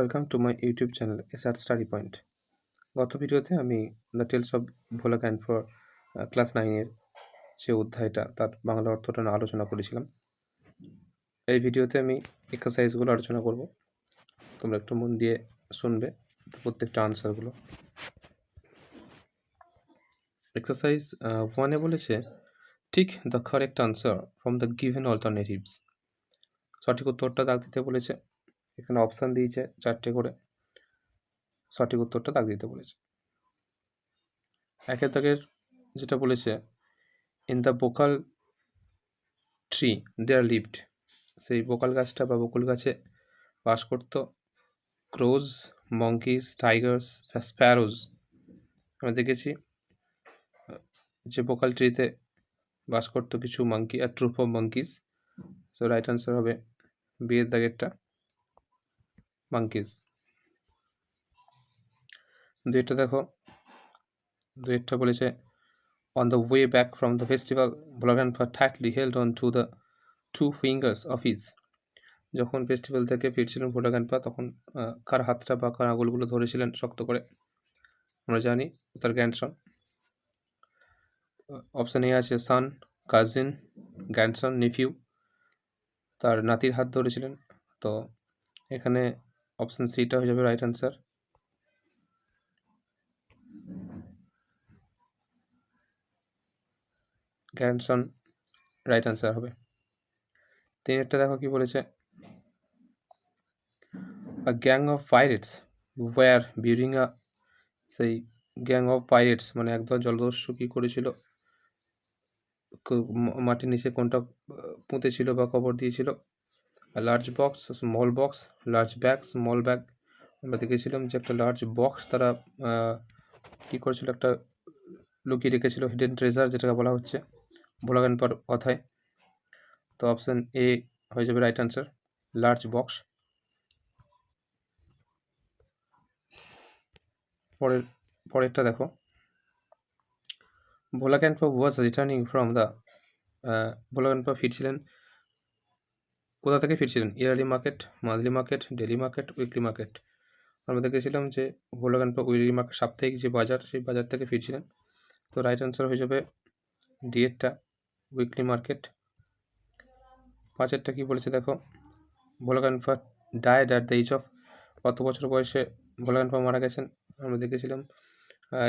Welcome to my YouTube channel S R study point গত ভিডিওতে আমি the tales of Bhola ক্যান্ড for class নাইনের যে অধ্যায়টা, তার বাংলা অর্থটা আলোচনা করেছিলাম। এই ভিডিওতে আমি এক্সারসাইজগুলো আলোচনা করব। তোমরা একটু মন দিয়ে শুনবে প্রত্যেকটা আনসারগুলো এক্সারসাইজ ওয়ানে বলেছে ঠিক the correct answer from the given alternatives সঠিক উত্তরটা দাগ দিতে বলেছে এখানে অপশান দিয়েছে চারটে করে। সঠিক উত্তরটা দাগ দিতে বলেছে। একের দাগের যেটা বলেছে in the bakul tree there lived সেই বোকাল গাছটা বা বকুল গাছে বাস করত ক্রোজ মঙ্কিস টাইগার্স স্প্যারোজ আমরা দেখেছি, যে বোকাল ট্রিতে বাস করতো কিছু monkey R troop of monkeys so right answer হবে বিয়ের দাগেরটা। মাঙ্কিস দুইটা দেখো। দুইটা বলেছে on the way back from the festival Bholaganpa tightly held on to the two fingers of his যখন ফেস্টিভ্যাল থেকে ফিরছিলেন ভোলাগানপা তখন কার হাতটা বা কার আঙুলগুলো ধরেছিলেন শক্ত করে? আমরা জানি তার গ্র্যান্ডসন অপশান এ আছে সান কাজিন গ্র্যান্ডসন নিফিউ তার নাতির হাত ধরেছিলেন। তো এখানে অপশান সিটা হয়ে যাবে right answer grandson right answer হবে। তিনেরটা দেখো কি বলেছে। A gang of pirates were burying a সেই গ্যাং অফ পাইরেটস মানে একদল জলদস্যু কী করেছিল? মাটির নিচে কোনটা পুঁতেছিল বা কবর দিয়েছিল? Large box small box large bag small bag আমরা দেখেছিলাম যে একটা লার্জ বক্স তারা কী করেছিল? একটা লুকিয়ে রেখেছিল হিডেন ট্রেজার যেটাকে বলা হচ্ছে। ভোলাগান পর কথায়। তো অপশান এ হয়ে যাবে রাইট আনসার লার্জ বক্স পরের, পরেরটা দেখো। Bholakanpa was returning from the Bholakanpa ফিরছিলেন। কোথা থেকে ফিরছিলেন? Yearly market monthly market daily market, weekly market? আমরা দেখেছিলাম যে ভোলা ক্যানপা উইকলি মার্কেট সাপ্তাহিক যে বাজার, সেই বাজার থেকে ফিরছিলেন। তো রাইট আনসার হয়ে যাবে ডিএডটা উইকলি মার্কেট। পাঁচেরটা কী বলেছে দেখো? Bholakanpa died at the age of কত বছর বয়সে ভোলা ক্যানপা মারা গেছেন? আমরা দেখেছিলাম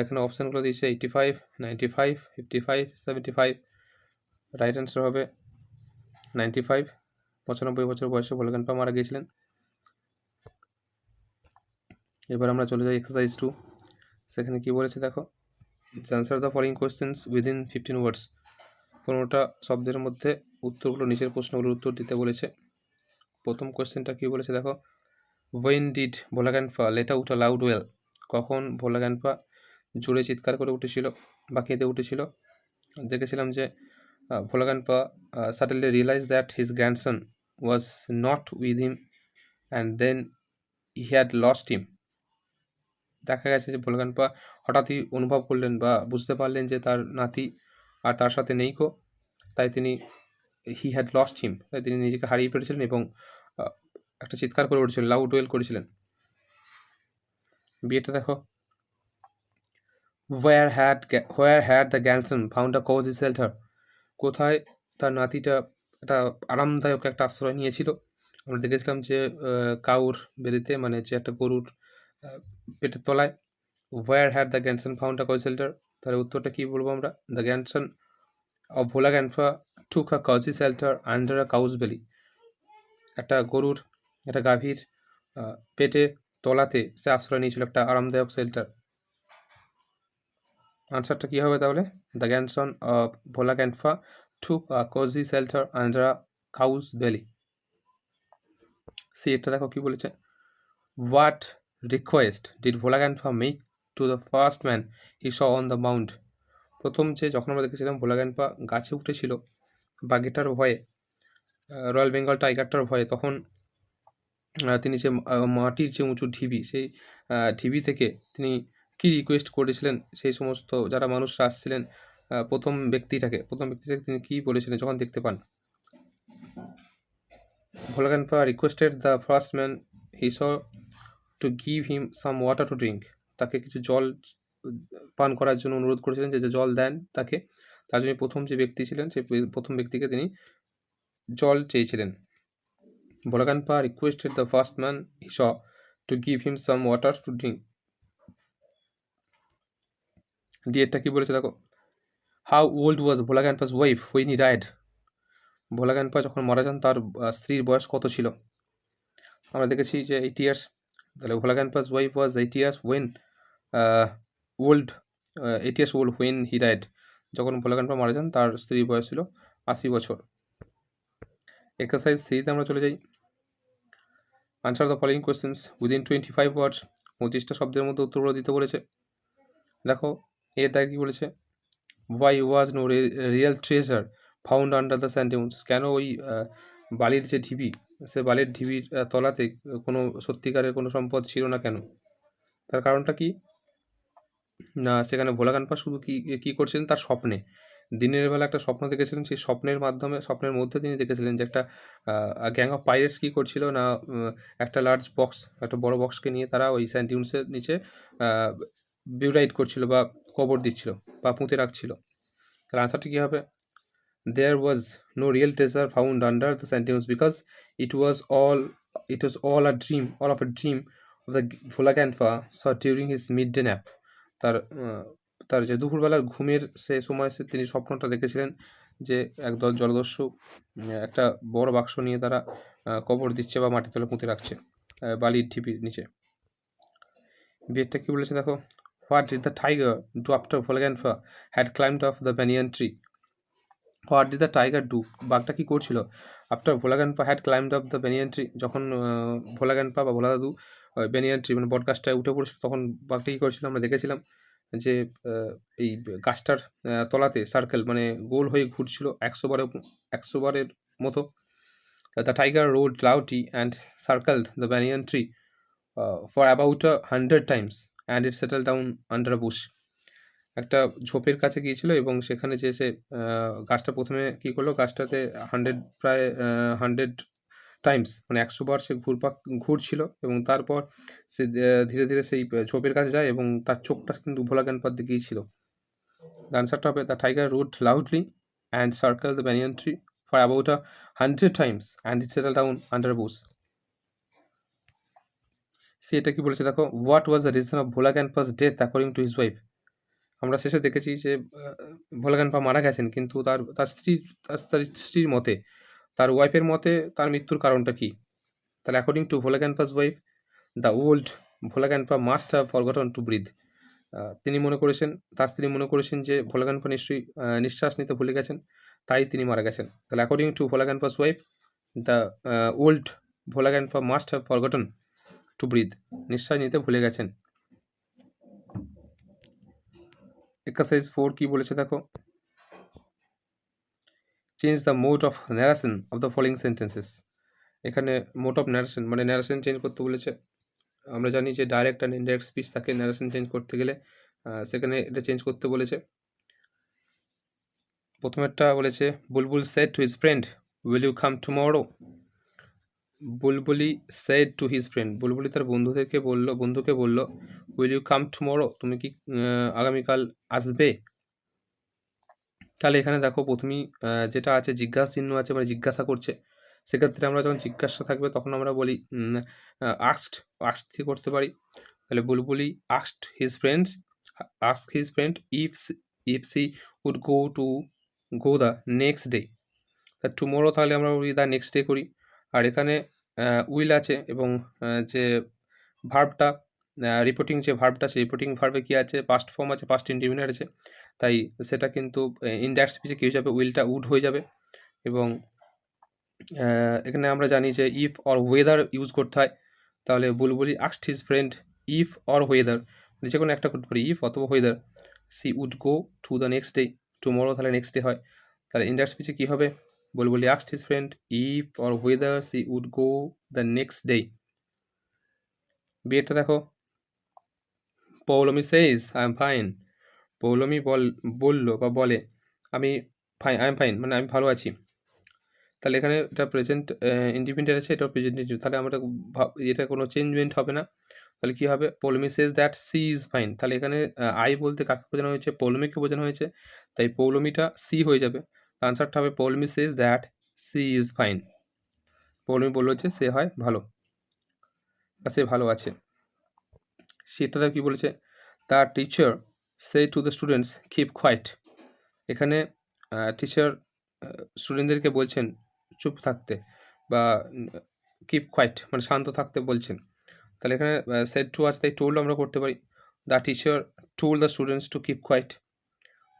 এখানে অপশানগুলো দিয়েছে eighty five, ninety five, fifty five, seventy five. Right answer হবে নাইনটি ফাইভ। পঁচানব্বই বছর বয়সে ভোলগানপা মারা গিয়েছিলেন। এবার আমরা চলে যাই এক্সারসাইজ টু সেখানে কী বলেছে দেখো? Answer the following questions within fifteen words পনেরোটা শব্দের মধ্যে উত্তরগুলো, নিচের প্রশ্নগুলোর উত্তর দিতে বলেছে। প্রথম কোয়েশ্চেনটা কী বলেছে দেখো? When did Bholaganfa let out a loud wail কখন ভোলাগানফা জোরে চিৎকার করে উঠেছিল বা কেঁদে উঠেছিল? দেখেছিলাম যে Bholaganpa suddenly realise that his grandson was not with him and then he had lost him দেখা গেছে যে ভোলাগানপা হঠাৎই অনুভব করলেন বা বুঝতে পারলেন যে তার নাতি আর তার সাথে নেই কো, তাই তিনি হি হ্যাড লস্ট হিম তাই তিনি নিজেকে হারিয়ে ফেলেছিলেন এবং একটা চিৎকার করে উঠেছিলেন লাউড ওয়েল করেছিলেন। বিয়েটা দেখো। Were had where had the grandson found a cosy shelter কোথায় তার নাতিটা একটা আরামদায়ক একটা আশ্রয় নিয়েছিল। আমরা দেখেছিলাম যে কাউর বেরিতে মানে যে একটা গরুর পেটের তলায় were had the grandson found cosy shelter তাহলে উত্তরটা কী বলব আমরা? The grandson of Bholaganfa took a cosy shelter under a cow's belly একটা গরুর, একটা গাভীর পেটে, তলাতে সে আশ্রয় নিয়েছিল, একটা আরামদায়ক শেল্টার আনসারটা কী হবে তাহলে? The grandson of Bholakanfa a cosy shelter under a cow's belly C এটা দেখো কী বলেছে। What request did Bholakanfa make to the first man he saw on the mount প্রথম যে যখন আমরা দেখেছিলাম ভোলা ক্যানফা গাছে উঠেছিল বাঘেটার ভয়ে রয়্যাল বেঙ্গল টাইগারটার ভয়ে, তখন তিনি যে মাটির যে উঁচু ঢিবি, সেই ঢিবি থেকে তিনি কি রিকোয়েস্ট করেছিলেন? সেই সমস্ত যারা মানুষরা আসছিলেন প্রথম ব্যক্তিটাকে প্রথম ব্যক্তিটাকে তিনি কী বলেছিলেন যখন দেখতে পান? Bholaganpa requested the first man he saw to give him some water to drink তাকে কিছু জল, পান করার জন্য অনুরোধ করেছিলেন যে জল দেন তাকে। তার জন্য প্রথম যে ব্যক্তি ছিলেন সেই প্রথম ব্যক্তিকে তিনি জল চেয়েছিলেন। Bholakanpa requested the first man he saw to give him some water to drink ডিএডটা কি বলেছে দেখো? How old was Bholakanpa's wife when he died Bholakanpa যখন মারা যান, তার স্ত্রীর বয়স কত ছিল? আমরা দেখেছি যে এইট ইয়ার্স তাহলে Bholakanpa's wife was eight years when old eight years old when he died যখন ভোলা ভোলাকানপা মারা যান, তার স্ত্রীর বয়স ছিল আশি বছর। এক্সারসাইজ সিতে আমরা চলে যাই। Answer the following questions within twenty five words পঁচিশটা শব্দের মধ্যে উত্তরগুলো দিতে বলেছে। দেখো এর দায় কী বলেছে? Why was no real treasure found under the sand dunes কেন ওই বালির যে ঢিবি, সে বালির ঢিবির তলাতে কোনো সত্যিকারের কোনো সম্পদ ছিল না কেন? তার কারণটা কি? না, সেখানে ভোলাকানপা শুধু কি কি করছিলেন? তার স্বপ্নে। দিনের বেলা একটা স্বপ্ন দেখেছিলেন, সেই স্বপ্নের মাধ্যমে, স্বপ্নের মধ্যে তিনি দেখেছিলেন যে একটা গ্যাং অফ পাইরেটস কী করছিল না একটা লার্জ বক্স একটা বড় বক্সকে নিয়ে তারা ওই স্যান্ডিউন্সের নিচে বিউরাইড করছিল বা কবর দিচ্ছিল বা পুঁতে রাখছিল। তাহলে আনসারটি কী হবে? There was no real treasure found under the sand dunes because it was all it was all a dream all of a dream of the Bholakanfa saw during his mid day nap তার তার যে দুপুরবেলার ঘুমের সে সময় সে তিনি স্বপ্নটা দেখেছিলেন যে একদল জলদস্যু একটা বড় বাক্স নিয়ে তারা কবর দিচ্ছে বা মাটি তলে পুঁতে রাখছে বালির ঢিপির নিচে। বিয়েরটা কী বলেছে দেখো? What did the tiger do after Bholaganfa had climbed off the banyan tree what did the tiger do বাঘটা কি করছিল? After Bholaganpa had climbed off the banyan tree যখন ভোলাগানপা বা ভোলা দাদু ব্যানিয়ান ট্রি মানে বট গাছটায় উঠে পড়েছিল, তখন বাঘটা কী করেছিল? আমরা দেখেছিলাম যে এই গাছটার তলাতে সার্কেল মানে গোল হয়ে ঘুরছিল একশো বারের একশো বারের মতো। The tiger roared loudly and circled the banyan tree for about a hundred times and it settle down under bush একটা ঝোপের কাছে গিয়েছিল এবং সেখানে যে সে গাছটা প্রথমে কী করল, গাছটাতে হান্ড্রেড প্রায় হান্ড্রেড টাইমস মানে একশো বার সে ঘুরপাক, ঘুরছিল এবং তারপর সে ধীরে ধীরে সেই ঝোপের কাছে যায় এবং তার চোখটা কিন্তু ভোলা জ্ঞানপাত দিকেই ছিল আনসারটা হবে the tiger roared loudly and circle the banyan tree for about a hundred times and it settle down under bush C এটা কি বলেছে? দেখো what was the reason of Bholakanpa's death according to his wife আমরা শেষে দেখেছি যে ভোলা ক্যানপা মারা গেছেন, কিন্তু তার তার স্ত্রী, তার তার স্ত্রীর মতে, তার ওয়াইফের মতে তার মৃত্যুর কারণটা কি? তাহলে according to Bholakanpa's wife the old Bholakanpa must have forgotten to breathe তিনি মনে করেছেন, তার স্ত্রী মনে করেছেন যে ভোলা ক্যানপা নিশ্চয়ই নিঃশ্বাস নিতে ভুলে গেছেন, তাই তিনি মারা গেছেন। তাহলে according to Bholakanpa's wife the old Bholakanpa must have forgotten to breathe নিঃশ্বাস নিতে ভুলে গেছেন। এক্সারসাইজ ফোর কি বলেছে দেখো? Change the mode of narration of the following sentences এখানে মোড অফ ন্যারেশন মানে ন্যারেশন চেঞ্জ করতে বলেছে। আমরা জানি যে ডাইরেক্ট অ্যান্ড ইনডাইরেক্ট স্পিচ তাকে ন্যারেশন চেঞ্জ করতে গেলে সেখানে এটা চেঞ্জ করতে বলেছে। প্রথমেরটা বলেছে Bulbul said to his friend will you come tomorrow Bulbuli said to his friend Bulbuli তার বন্ধুদেরকে বলল, বন্ধুকে বলল উইল ইউ কাম টুমরো তুমি কি আগামীকাল আসবে? তাহলে এখানে দেখো প্রথমেই যেটা আছে, জিজ্ঞাসা চিহ্ন আছে মানে জিজ্ঞাসা করছে। সেক্ষেত্রে আমরা যখন জিজ্ঞাসা থাকবে, তখন আমরা বলি আক্সড আক্সড থেকে করতে পারি? তাহলে Bulbuli আক্সড his friends ask his friend if if she would go to go the next day তা টুমোরো তাহলে আমরা বলি দ্য নেক্সট ডে করি। আর এখানে উইল আছে এবং যে ভার্বটা রিপোর্টিং যে ভার্বটা সেই রিপোর্টিং ভার্বে কী আছে? পাস্ট ফর্ম আছে পাস্ট ইন্ডিমিনার আছে। তাই সেটা কিন্তু ইনডাইরেক্ট স্পিচে কী হয়ে যাবে? উইলটা উড হয়ে যাবে এবং এখানে আমরা জানি যে ইফ অর ওয়েদার ইউজ করতে হয়। তাহলে Bulbuli আক্সড his friend if or whether যে কোনো একটা করতে পারি ইফ অথবা whether she would go to the next day tomorrow তাহলে নেক্সট ডে হয়। তাহলে ইনডাইরেক্ট স্পিচে কী হবে? Bulbuli আক্সড his friend if or whether she would go the next day বিয়েটা দেখো Poulomi says I am fine Poulomi বল বলল বা বলে আমি ফাইন আই এম ফাইন মানে আমি ভালো আছি। তাহলে এখানে এটা প্রেজেন্ট ইন্ডিপেন্ডেন্ট আছে এটা প্রেজেন্ট তাহলে আমরা এটা কোনো চেঞ্জমেন্ট হবে না। তাহলে কী হবে? Poulami says that she is fine তাহলে এখানে আই বলতে কাকে বোঝানো হয়েছে? পৌলমিকে বোঝানো হয়েছে। তাই পৌলমিটা সি হয়ে যাবে। আনসারটা হবে Poulami says that she is fine Poulami বলল যে সে হয় ভালো। বা সে ভালো আছে। সেটাতে কী বলেছে? তার teacher said to the students keep quiet এখানে টিচার স্টুডেন্টদেরকে বলছেন, চুপ থাকতে বা কিপ কোয়াইট মানে শান্ত থাকতে বলছেন। তাহলে এখানে সেট টু আছে, তাই টোল্ড আমরা করতে পারি। The teacher told the students to keep quiet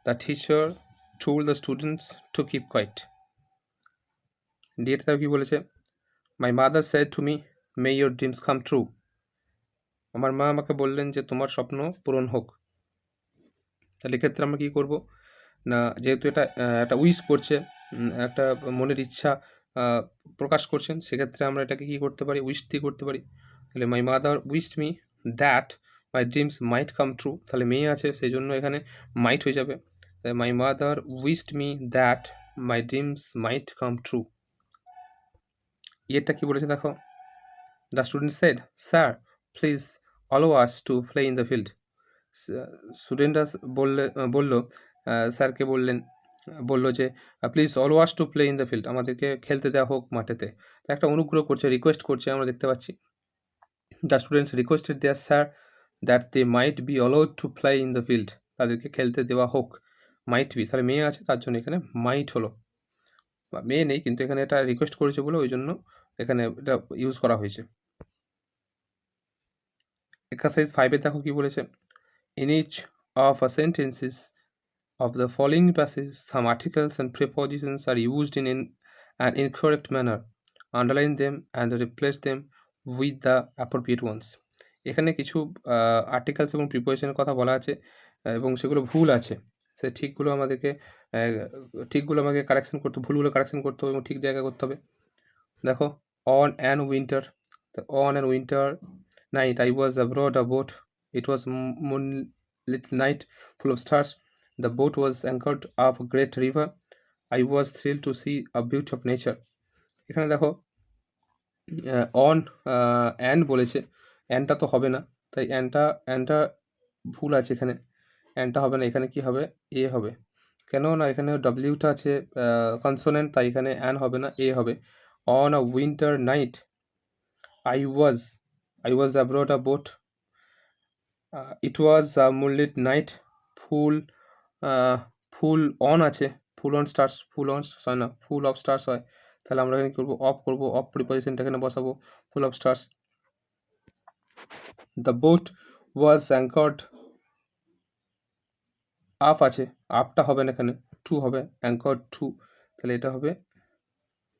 the teacher told the students to keep quiet ডিএটাও কি বলেছে my mother said to me may your dreams come true আমার মা আমাকে বললেন যে তোমার স্বপ্ন পূরণ হোক তাহলে এক্ষেত্রে আমরা কী করব না যেহেতু এটা একটা উইশ করছে একটা মনের ইচ্ছা প্রকাশ করছেন সেক্ষেত্রে আমরা এটাকে কী করতে পারি উইশ দিয়ে করতে পারি তাহলে my mother wished me that my dreams might come true তাহলে মেয়ে আছে সেই জন্য এখানে মাইট হয়ে যাবে my mother wished me that my dreams might come true ইয়েরটা কী বলেছে দেখো? The student said sir please allow us to play in the field স্টুডেন্টরা বললে বলল স্যারকে বললেন, বলল যে please allow us to play in the field আমাদেরকে খেলতে দেওয়া হোক মাঠেতে। একটা অনুগ্রহ করছে রিকোয়েস্ট করছে, আমরা দেখতে পাচ্ছি। The students requested their sir that they might be allowed to play in the field তাদেরকে খেলতে দেওয়া হোক। মাইট বি তাহলে মেয়ে আছে তার জন্য এখানে মাইট হলো বা মেয়ে নেই কিন্তু এখানে এটা রিকোয়েস্ট করেছে বলে ওই জন্য এখানে এটা ইউজ করা হয়েছে এক্সারসাইজ ফাইভে দেখো কি বলেছে in each of a sentences of the following passages, some articles and prepositions are used in in an incorrect manner. Underline them and replace them with the appropriate ones. এখানে কিছু articles এবং প্রিপোজিশনের কথা বলা আছে এবং সেগুলো ভুল আছে সে ঠিকগুলো আমাদেরকে ঠিকগুলো আমাকে কারেকশন করতে, ভুলগুলো কারেকশন করতে হবে এবং ঠিক জায়গায় করতে হবে দেখো on and winter on and winter night I was aboard a boat it was moonlit night full of stars The boat was up a great river. I was thrilled to see a beauty of nature. এখানে দেখো on an বলেছে অ্যানটা তো হবে না, তাই অ্যানটা অ্যানটা ভুল আছে এখানে অ্যানটা হবে না, এখানে কি হবে? এ হবে। কেন না এখানে ডব্লিউটা আছে কনসোনেন্ট তাই এখানে অ্যান হবে না এ হবে। On a winter night I was I was aboard a boat it was a moonlit night full full on আছে। Full on stars full on stars হয় না ফুল অফ স্টার্স হয়। তাহলে আমরা এখানে করব? অফ করব অফ প্রিপোজিশনটা এখানে বসাবো। Full of stars the boat was anchored up আছে আপটা হবে না এখানে টু হবে অ্যাঙ্কর্ড টু তাহলে এটা হবে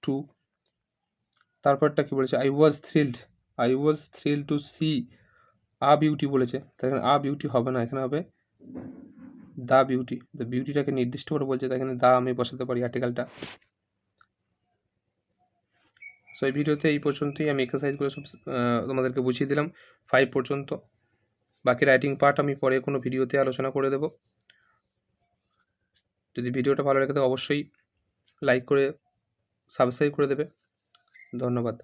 টু তারপরটা কি বলেছে? I was thrilled I was thrill to see a beauty বলেছে। তাই এখানে আ বিউটি হবে না, এখানে হবে দা বিউটি দ্য বিউটিটাকে নির্দিষ্ট করে বলছে, তাই এখানে দা আমি বসাতে পারি আর্টিকেলটা সো এই ভিডিওতে এই পর্যন্তই। আমি এক্সারসাইজগুলো সব তোমাদেরকে বুঝিয়ে দিলাম। ফাইভ পর্যন্ত। বাকি রাইটিং পার্ট আমি পরে কোনো ভিডিওতে আলোচনা করে দেব। যদি ভিডিওটা ভালো লাগে তো অবশ্যই লাইক করে সাবস্ক্রাইব করে দেবে। ধন্যবাদ।